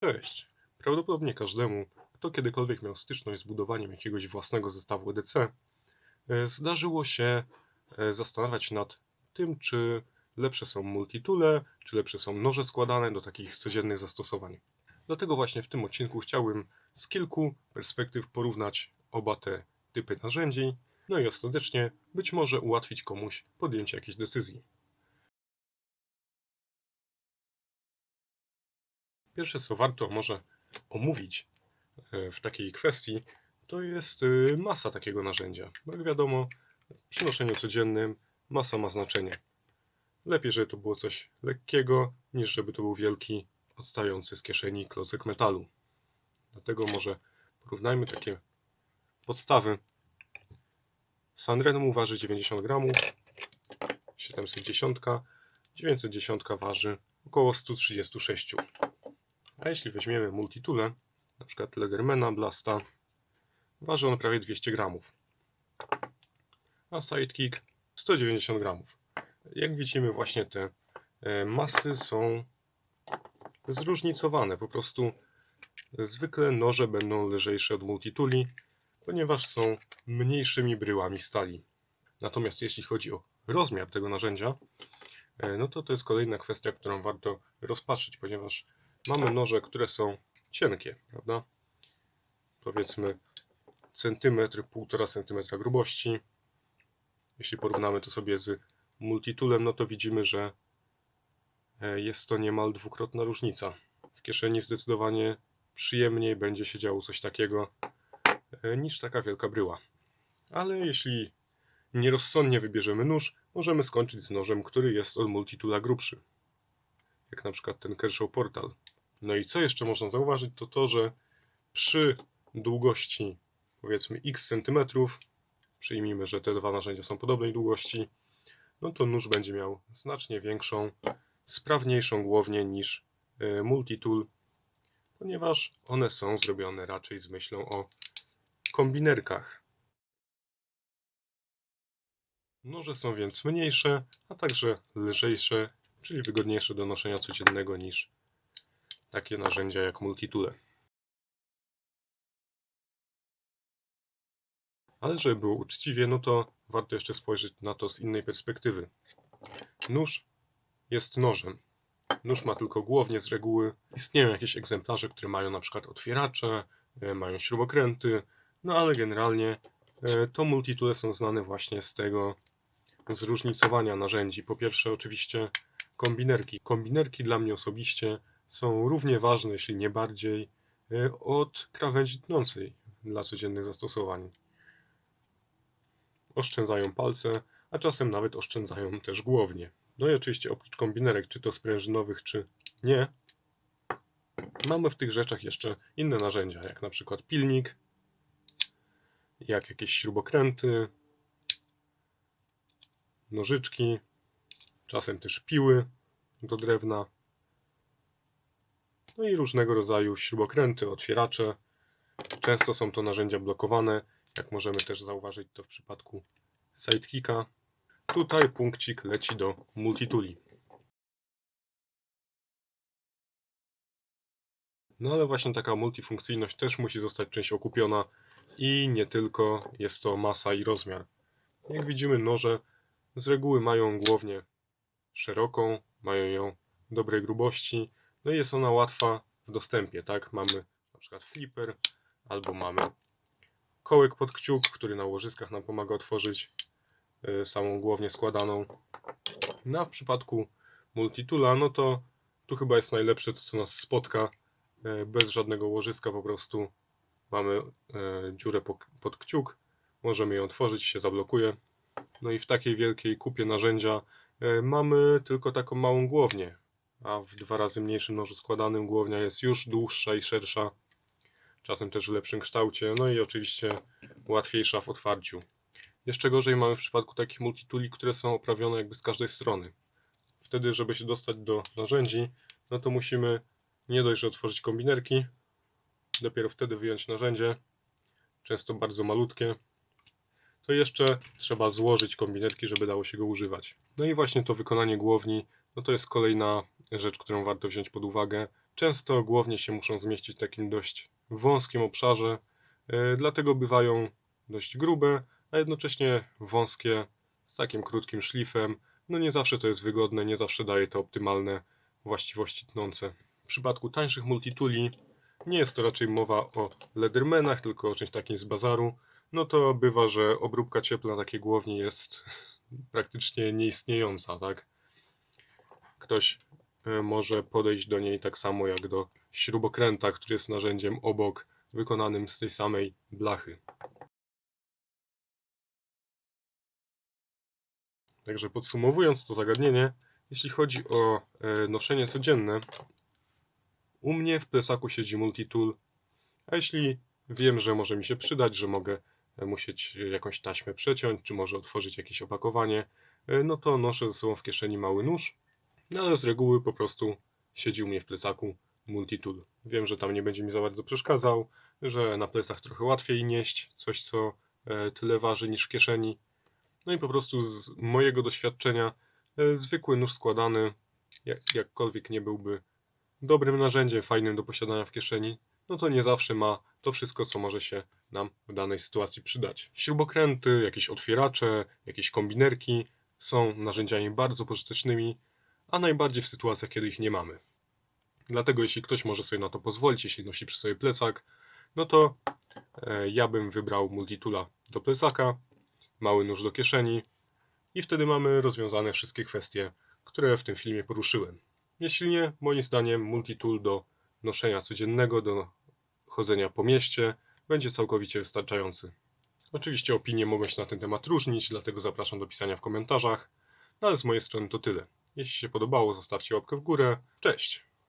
Cześć! Prawdopodobnie każdemu, kto kiedykolwiek miał styczność z budowaniem jakiegoś własnego zestawu EDC, e, zdarzyło się e, zastanawiać nad tym, czy lepsze są multitoole, czy lepsze są noże składane do takich codziennych zastosowań. Dlatego właśnie w tym odcinku chciałbym z kilku perspektyw porównać oba te typy narzędzi, no i ostatecznie być może ułatwić komuś podjęcie jakiejś decyzji. Pierwsze, co warto może omówić e, w takiej kwestii, to jest e, masa takiego narzędzia. Bo jak wiadomo, przy noszeniu codziennym masa ma znaczenie. Lepiej, żeby to było coś lekkiego, niż żeby to był wielki, odstający z kieszeni klocek metalu. Dlatego może porównajmy takie podstawy. Sanrenmu waży 90 gramów, 710, 910 waży około 136. A jeśli weźmiemy multitoole, na przykład Legermana Blasta, waży on prawie 200 gramów. A Sidekick 190 gramów. Jak widzimy, właśnie te e, masy są zróżnicowane. Po prostu zwykle noże będą lżejsze od multituli, ponieważ są mniejszymi bryłami stali. Natomiast jeśli chodzi o rozmiar tego narzędzia, e, no to to jest kolejna kwestia, którą warto rozpatrzyć, ponieważ mamy noże, które są cienkie, prawda? Powiedzmy centymetr, półtora centymetra grubości. Jeśli porównamy to sobie z multitoolem, no to widzimy, że e, jest to niemal dwukrotna różnica. W kieszeni zdecydowanie przyjemniej będzie się działo coś takiego e, niż taka wielka bryła. Ale jeśli nierozsądnie wybierzemy nóż, możemy skończyć z nożem, który jest od multitoola grubszy. Jak na przykład ten Kershaw Portal. No i co jeszcze można zauważyć, to to, że przy długości powiedzmy x centymetrów, przyjmijmy, że te dwa narzędzia są podobnej długości, no to nóż będzie miał znacznie większą, sprawniejszą głownię niż e, multitool, ponieważ one są zrobione raczej z myślą o kombinerkach. Noże są więc mniejsze, a także lżejsze, czyli wygodniejsze do noszenia codziennego niż takie narzędzia jak multitoole. Ale żeby było uczciwie, no to warto jeszcze spojrzeć na to z innej perspektywy. Nóż jest nożem. Nóż ma tylko głownię z reguły. Istnieją jakieś egzemplarze, które mają na przykład otwieracze, e, mają śrubokręty, no ale generalnie e, to multitoole są znane właśnie z tego zróżnicowania narzędzi. Po pierwsze oczywiście kombinerki. Kombinerki dla mnie osobiście są równie ważne, jeśli nie bardziej, e, od krawędzi tnącej dla codziennych zastosowań. Oszczędzają palce, a czasem nawet oszczędzają też głownie. No i oczywiście oprócz kombinerek, czy to sprężynowych, czy nie, mamy w tych rzeczach jeszcze inne narzędzia, jak na przykład pilnik, jak jakieś śrubokręty, nożyczki, czasem też piły do drewna. No i różnego rodzaju śrubokręty, otwieracze. Często są to narzędzia blokowane, jak możemy też zauważyć to w przypadku sidekicka. Tutaj punkcik leci do multitooli. No ale właśnie taka multifunkcyjność też musi zostać czymś okupiona i nie tylko jest to masa i rozmiar. Jak widzimy noże z reguły mają głownię szeroką, mają ją dobrej grubości, no i jest ona łatwa w dostępie, tak? Mamy na przykład flipper, albo mamy kołek pod kciuk, który na łożyskach nam pomaga otworzyć y, samą głownię składaną. No a w przypadku multitula, no to tu chyba jest najlepsze to, co nas spotka. y, Bez żadnego łożyska po prostu mamy y, dziurę po- pod kciuk, możemy ją otworzyć, się zablokuje. No i w takiej wielkiej kupie narzędzia mamy tylko taką małą głownię, a w dwa razy mniejszym nożu składanym głownia jest już dłuższa i szersza, czasem też w lepszym kształcie, no i oczywiście łatwiejsza w otwarciu. Jeszcze gorzej mamy w przypadku takich multituli, które są oprawione jakby z każdej strony. Wtedy, żeby się dostać do narzędzi, no to musimy nie dość, że otworzyć kombinerki, dopiero wtedy wyjąć narzędzie, często bardzo malutkie, to jeszcze trzeba złożyć kombinerki, żeby dało się go używać. No i właśnie to wykonanie głowni, no to jest kolejna rzecz, którą warto wziąć pod uwagę. Często głownie się muszą zmieścić w takim dość wąskim obszarze, e, dlatego bywają dość grube, a jednocześnie wąskie z takim krótkim szlifem. No nie zawsze to jest wygodne, nie zawsze daje to optymalne właściwości tnące. W przypadku tańszych multituli nie jest to raczej mowa o Leathermanach, tylko o czymś takim z bazaru. No to bywa, że obróbka cieplna takiej głowni jest praktycznie nieistniejąca, tak? Ktoś e, może podejść do niej tak samo jak do śrubokręta, który jest narzędziem obok, wykonanym z tej samej blachy. Także podsumowując to zagadnienie, jeśli chodzi o e, noszenie codzienne, u mnie w plecaku siedzi multitool, a jeśli wiem, że może mi się przydać, że mogę e, musieć jakąś taśmę przeciąć, czy może otworzyć jakieś opakowanie, no to noszę ze sobą w kieszeni mały nóż, no ale z reguły po prostu siedzi u mnie w plecaku multitool. Wiem, że tam nie będzie mi za bardzo przeszkadzał, że na plecach trochę łatwiej nieść coś, co e, tyle waży niż w kieszeni. No i po prostu z mojego doświadczenia e, zwykły nóż składany, jak, jakkolwiek nie byłby dobrym narzędziem, fajnym do posiadania w kieszeni, no to nie zawsze ma to wszystko, co może się nam w danej sytuacji przydać. Śrubokręty, jakieś otwieracze, jakieś kombinerki są narzędziami bardzo pożytecznymi, a najbardziej w sytuacjach, kiedy ich nie mamy. Dlatego jeśli ktoś może sobie na to pozwolić, jeśli nosi przy sobie plecak, no to e, ja bym wybrał multitula do plecaka, mały nóż do kieszeni i wtedy mamy rozwiązane wszystkie kwestie, które w tym filmie poruszyłem. Jeśli nie, moim zdaniem multitool do noszenia codziennego, do chodzenia po mieście będzie całkowicie wystarczający. Oczywiście opinie mogą się na ten temat różnić, dlatego zapraszam do pisania w komentarzach. No ale z mojej strony to tyle. Jeśli się podobało, zostawcie łapkę w górę. Cześć!